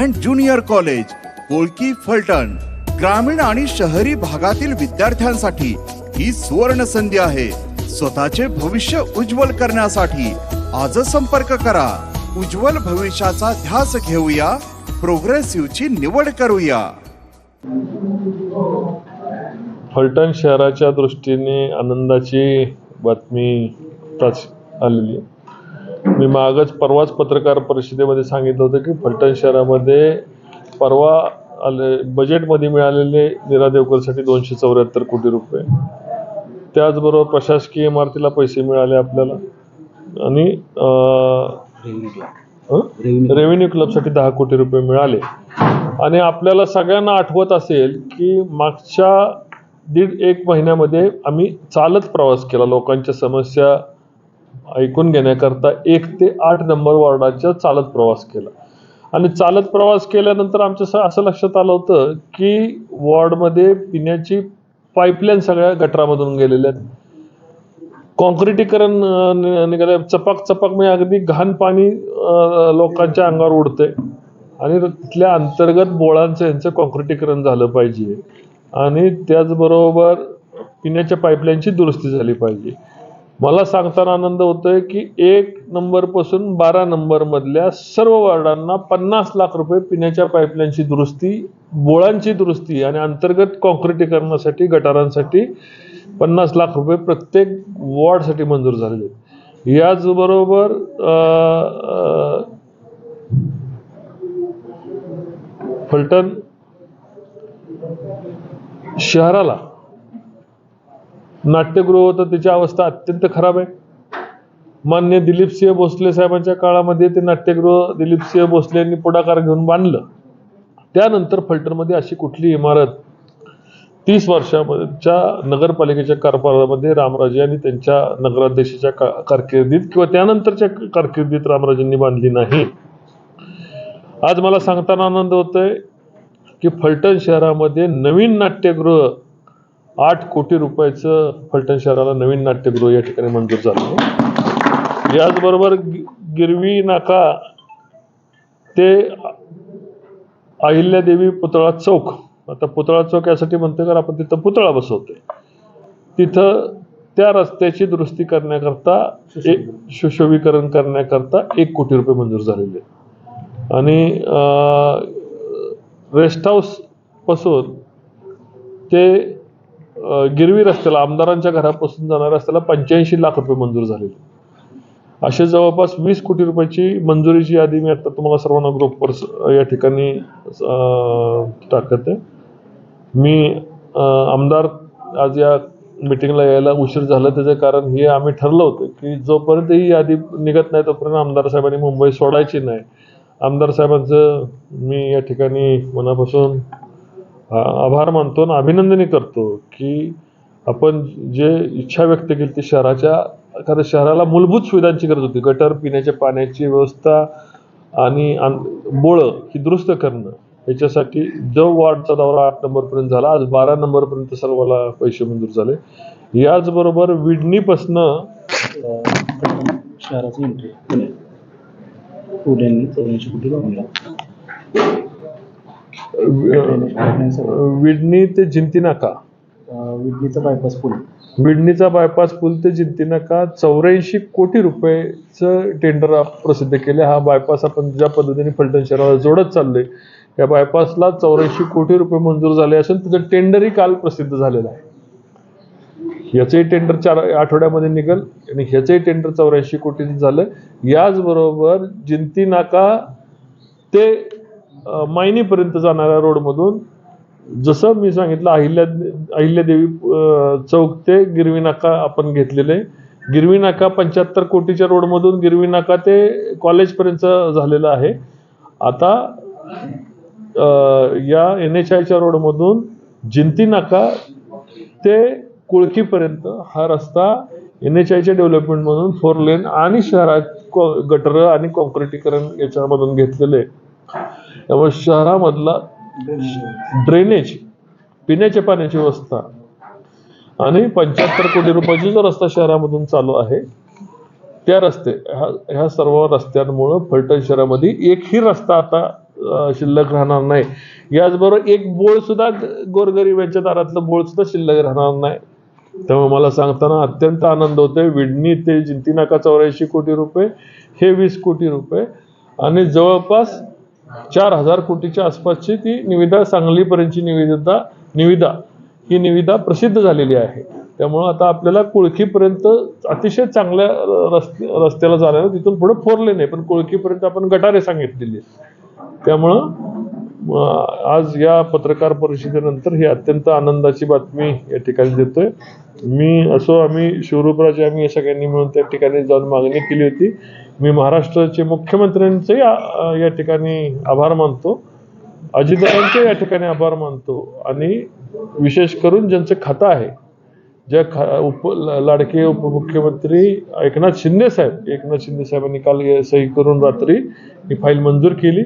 And junior college Kolki Phaltan. ग्रामीण आणि शहरी भागातील विद्यार्थ्यांसाठी ही सुवर्ण संधी आहे. स्वतःचे भविष्य उज्ज्वल करण्यासाठी आजच संपर्क करा. उज्ज्वल भविष्याचा ध्यास घेऊया. प्रोग्रेसिव्हची निवड करूया. फलटण शहराच्या दृष्टीने आनंदाची बातमी आलेली आहे. मी मागच परवाच पत्रकार परिषदेमध्ये सांगितलं होतं की फलटण शहरामध्ये परवा आले बजेटमध्ये मिळालेले नीरा देवकरसाठी दोनशे चौऱ्याहत्तर कोटी रुपये. त्याचबरोबर प्रशासकीय इमारतीला पैसे मिळाले आपल्याला. आणि रेव्हेन्यू क्लबसाठी दहा कोटी रुपये मिळाले. आणि आपल्याला सगळ्यांना आठवत असेल की मागच्या दीड एक महिन्यामध्ये आम्ही चालत प्रवास केला. लोकांच्या समस्या ऐकून घेण्याकरता एक ते आठ नंबर वॉर्डाच्या चालत प्रवास केला. आणि चालत प्रवास केल्यानंतर आमच्या असं लक्षात आलं होतं की वॉर्डमध्ये पिण्याची पाईपलाईन सगळ्या गटरामधून गेलेल्या आहेत. कॉन्क्रिटीकरण निघाले चपाक चपाक म्हणजे अगदी घाण पाणी लोकांच्या अंगावर उडतंय. आणि तिथल्या अंतर्गत बोळांचं यांचं कॉन्क्रिटीकरण झालं पाहिजे. आणि त्याचबरोबर पिण्याच्या पाईपलाईनची दुरुस्ती झाली पाहिजे. मला सांगताना आनंद होतोय की एक नंबरपासून बारा नंबरमधल्या सर्व वॉर्डांना पन्नास लाख रुपये पिण्याच्या पाईपलाईनची दुरुस्ती बोळांची दुरुस्ती आणि अंतर्गत कॉन्क्रिटीकरणासाठी गटारांसाठी पन्नास लाख रुपये प्रत्येक वॉर्डसाठी मंजूर झालेले आहेत. याचबरोबर फलटण शहराला नाट्यगृह होतं त्याची अवस्था अत्यंत खराब आहे. मान्य दिलीपसिंह भोसले साहेबांच्या काळामध्ये ते नाट्यगृह दिलीपसिंह भोसले यांनी पुढाकार घेऊन बांधलं. त्यानंतर फलटणमध्ये अशी कुठली इमारत तीस वर्षाच्या नगरपालिकेच्या कारभारामध्ये रामराजे आणि त्यांच्या नगराध्यक्षाच्या का- कारकिर्दीत किंवा त्यानंतरच्या कारकिर्दीत रामराजेंनी बांधली नाही. आज मला सांगताना आनंद होतोय की फलटण शहरामध्ये नवीन नाट्यगृह आठ कोटी रुपयाचं फलटण शहराला नवीन नाट्यगृह या ठिकाणी मंजूर झालं. याचबरोबर गिरवी नाका ते अहिल्यादेवी पुतळा चौक. आता पुतळा चौक यासाठी म्हणतो कारण आपण तिथं पुतळा बसवतोय. तिथं त्या रस्त्याची दुरुस्ती करण्याकरता एक सुशोभीकरण करण्याकरता एक कोटी रुपये मंजूर झालेले आणि रेस्ट हाऊसपासून ते गिरवी रस्त्याला आमदारांच्या घरापासून जाणाऱ्या रस्त्याला पंच्याऐंशी लाख रुपये मंजूर झालेले. असे जवळपास वीस कोटी रुपयाची मंजुरीची यादी मी आता तुम्हाला सर्वांना ग्रुपवर या ठिकाणी टाकत आहे. मी आमदार आज या मिटिंगला यायला उशीर झाला. त्याचं कारण हे आम्ही ठरलं होतं की जोपर्यंत ही यादी निघत नाही तोपर्यंत आमदार साहेबांनी मुंबई सोडायची नाही. आमदार साहेबांचं मी या ठिकाणी मनापासून आभार मानतो आणि अभिनंदनही करतो की आपण जे इच्छा व्यक्त केली ती शहराच्या कारण शहराला मूलभूत सुविधांची गरज होती. गटर पिण्याच्या पाण्याची व्यवस्था आणि बोळं ही दुरुस्त करणं. याच्यासाठी जो वॉर्डचा दौरा आठ नंबरपर्यंत झाला आज बारा नंबरपर्यंत सर्वाला पैसे मंजूर झाले. याचबरोबर विडणीपासनं शहराचं एंट्री पुणे. चौऱ्याऐंशी कोटी विडणी ते जिंती नाका. विडणीचा बायपास पूल. विडणीचा बायपास पूल ते जिंती नाका. चौऱ्याऐंशी कोटी रुपयेचं टेंडर प्रसिद्ध केले. हा बायपास आपण ज्या पद्धतीने फलटण शहराला जोडत चाललोय या बायपासला चौऱ्याऐंशी कोटी रुपये मंजूर झाले असून त्याचं टेंडरही काल प्रसिद्ध झालेलं आहे. ह्याचंही टेंडर चार आठवड्यामध्ये निघेल आणि ह्याचंही टेंडर चौऱ्याऐंशी कोटीचं झालं. याचबरोबर जिंती नाका ते मायनीपर्यंत जाणाऱ्या रोडमधून जसं मी सांगितलं अहिल्या अहिल्यादेवी चौक ते गिरवी नाका आपण घेतलेले. गिरवी नाका पंच्याहत्तर कोटीच्या रोडमधून गिरवी नाका ते कॉलेजपर्यंत झालेलं आहे. आता या एन एच आयच्या रोडमधून जिंती नाका ते कुळकीपर्यंत हा रस्ता एन एच आयच्या डेव्हलपमेंटमधून फोर लेन आणि शहरात गटर आणि कॉन्क्रिटीकरण याच्यामधून घेतलेले आहे. त्यामुळे शहरामधला ड्रेनेज पिण्याच्या पाण्याची व्यवस्था आणि पंच्याहत्तर कोटी रुपयाची जो रस्ता शहरामधून चालू आहे त्या रस्ते ह्या ह्या सर्व रस्त्यांमुळं फलटण शहरामध्ये एकही रस्ता आता शिल्लक राहणार नाही. याचबरोबर एक बोळ सुद्धा गोरगरिबांच्या दारातलं बोळ सुद्धा शिल्लक राहणार नाही. त्यामुळे मला सांगताना अत्यंत आनंद होतोय. विडणी ते जिंती नाका चौऱ्याऐंशी कोटी रुपये हे वीस कोटी रुपये आणि जवळपास चार हजार कोटीच्या आसपासची ती निविदा सांगलीपर्यंतची निविदा निविदा ही निविदा प्रसिद्ध झालेली आहे. त्यामुळं आता आपल्याला कुळखीपर्यंत अतिशय चांगल्या रस्ते रस्त्याला जायला तिथून पुढे फोरले नाही पण कुळखीपर्यंत आपण गटारे सांगितलेली त्यामुळं आज या पत्रकार परिषदेनंतर ही अत्यंत आनंदाची बातमी या ठिकाणी देतोय. मी असो आम्ही शिवरूपराजे आम्ही या सगळ्यांनी मिळून त्या ठिकाणी जाऊन मागणी केली होती. मी महाराष्ट्राचे मुख्यमंत्र्यांचे या या ठिकाणी आभार मानतो. अजितदादांचे या ठिकाणी आभार मानतो. आणि विशेष करून ज्यांचं खातं आहे ज्या खा उप लाडके उपमुख्यमंत्री एकनाथ शिंदे साहेब एकनाथ शिंदे साहेबांनी काल सही करून रात्री ही फाईल मंजूर केली.